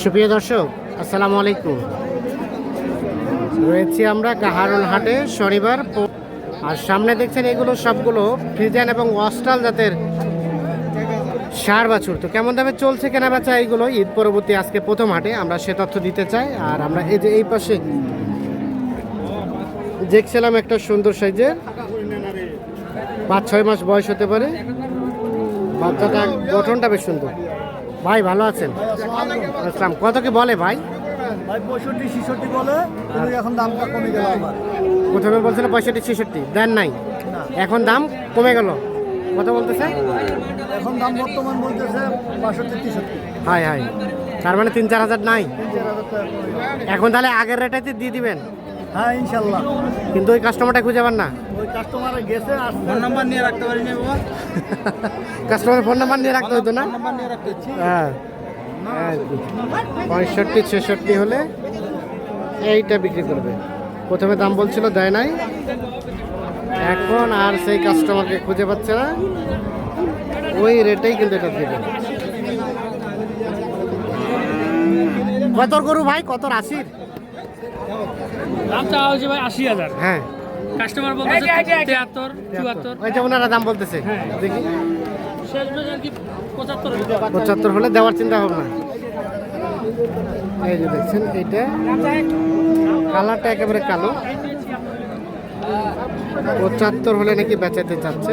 সুপ্রিয় দর্শক, আসসালামু আলাইকুম। রয়েছি আমরা কাহারুল হাটে, শনিবার আর সামনে দেখছেন এগুলো সবগুলো ফ্রিজেন এবং অস্ট্রাল জাতের সার বাছুর। তো কেমন দামে চলছে কেনা বেচা এইগুলো? ঈদ পরবর্তী আজকে প্রথম হাটে আমরা সে তথ্য দিতে চাই। আর আমরা এই যে এই পাশে দেখছিলাম একটা সুন্দর সাইজের। পাঁচ ছয় মাস বয়স হতে পারে। বাচ্চাটা গঠনটা বেশ সুন্দর। ভাই ভালো আছেন? আসসালাম। কত কি বলে ভাই? পঁয়ষট্টি ছিষট্টি বলে এখন দামটা কমে গেল প্রথমে বলছিল পঁয়ষট্টি ছেষট্টি। দেন নাই। এখন দাম কমে গেল। কত বলতেছে? এখন দাম বর্তমান বলতেছে বাষট্টি তেষট্টি হাই হাই তার মানে তিন চার হাজার নাই। এখন তাহলে আগের রেটাইতে দিয়ে দিবেন। হ্যাঁ ইনশাল্লাহ। কিন্তু ওই কাস্টমারটা খুঁজে পান না? ওই কাস্টমার গেছে আর ফোন নাম্বার নিয়ে রাখতে পারি না বাবা। কাস্টমারের ফোন নাম্বার নিয়ে রাখতে হতো না? নাম্বার নিয়ে রাখতে হ্যাঁ। পঁয়ষট্টি ছেষট্টি হলে এইটা বিক্রি করবে। প্রথমে দাম বলছিল দেয় নাই। এখন আর সেই কাস্টমারকে খুঁজে পাচ্ছে না। ওই রেটেই কিন্তু এটা দেবে। কত গরু ভাই? কত রাশির? দাম চাওয়া হয়েছে ভাই আশি হাজার। হ্যাঁ। কাস্টমার বলতেছে তিয়াত্তর চুয়াত্তর। ওই যে ওনারা দাম বলতেছে। হ্যাঁ। দেখি। শেষ কি পঁচাত্তর পঁচাত্তর হলে দেওয়ার চিন্তা ভাবনা। এই যে দেখছেন এইটা কালারটা একেবারে কালো। পঁচাত্তর হলে নাকি বেচাতে চাচ্ছে।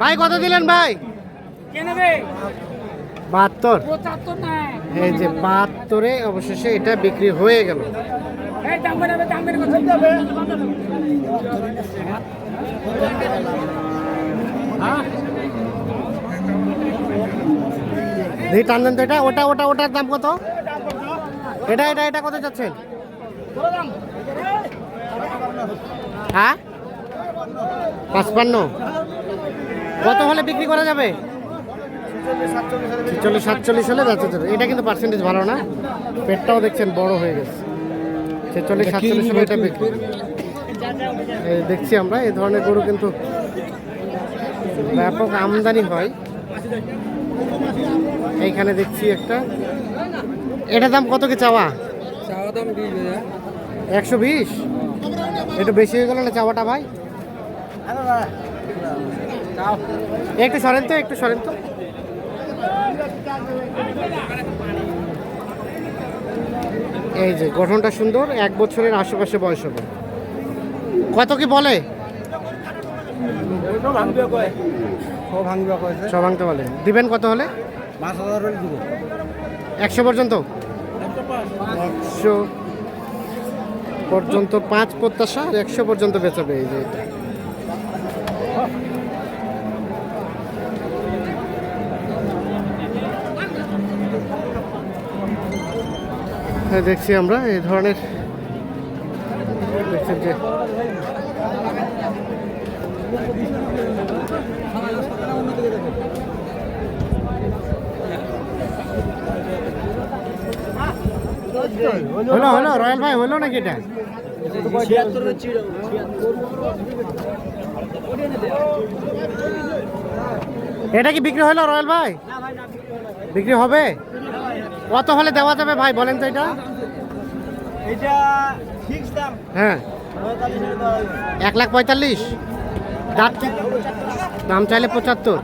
ভাই কত দিলেন ভাই? বাহাত্তর। এই যে বাহাত্তরে অবশেষে এটা বিক্রি হয়ে গেল। দেখি টান দেন তো এটা ওটা ওটা ওটার দাম কত? এটা এটা এটা কত যাচ্ছেন? হ্যাঁ? পাঁচপান্ন। কত হলে বিক্রি করা যাবে? ছিচল্লিশ সাতচল্লিশ হলে বেঁচে যাবে এটা কিন্তু পার্সেন্টেজ ভালো না। পেটটাও দেখছেন বড় হয়ে গেছে। ছেচল্লিশ সাতচল্লিশ হলে এটা বিক্রি। এই দেখছি আমরা এই ধরনের গরু কিন্তু ব্যাপক আমদানি হয়। এইখানে দেখছি একটা। এটা দাম কত কি চাওয়া? চাওয়া দাম একশো বিশ? একটু বেশি হয়ে গেল না চাওয়াটা ভাই? একটু সরেন তো একটু সরেন তো। এই যে গঠনটা সুন্দর এক বছরের আশেপাশে বয়স হবে। কত কি বলে? ছ ভাঙতে বলে। দিবেন কত হলে? একশো পর্যন্ত? একশো পর্যন্ত পাঁচ প্রত্যাশা একশো পর্যন্ত বেচাবে এই যে এটা। হ্যাঁ দেখছি আমরা এই ধরনের দেখছেন যে হলো হলো রয়্যাল ভাই হলো নাকি এটা? এটা কি বিক্রি হলো রয়্যাল ভাই? বিক্রি হবে? কত হলে দেওয়া যাবে ভাই বলেন তো এটা? হ্যাঁ। এক লাখ পঁয়তাল্লিশ? দাঁত দাম চাইলে পঁচাত্তর।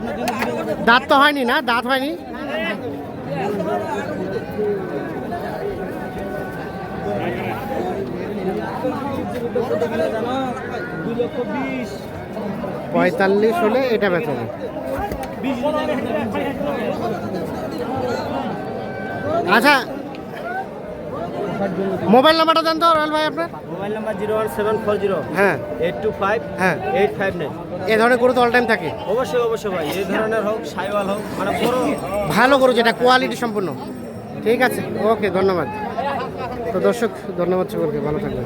দাঁত তো হয়নি না? দাঁত হয়নি? পঁয়তাল্লিশ হলে এটা বেতন আচ্ছা মোবাইল নাম্বারটা দেন তো রয়্যাল ভাই আপনার? Mobile number zero one seven four zero. হ্যাঁ। এইট টু ফাইভ হ্যাঁ। Eight five nine. এ ধরনের গরু তো অল টাইম থাকে। অবশ্যই অবশ্যই ভাই এই ধরনের হোক সাইওয়াল হোক মানে বড় ভালো গরু যেটা কোয়ালিটি সম্পূর্ণ। ঠিক আছে ওকে ধন্যবাদ। তো দর্শক ধন্যবাদ সকলকে ভালো থাকবেন।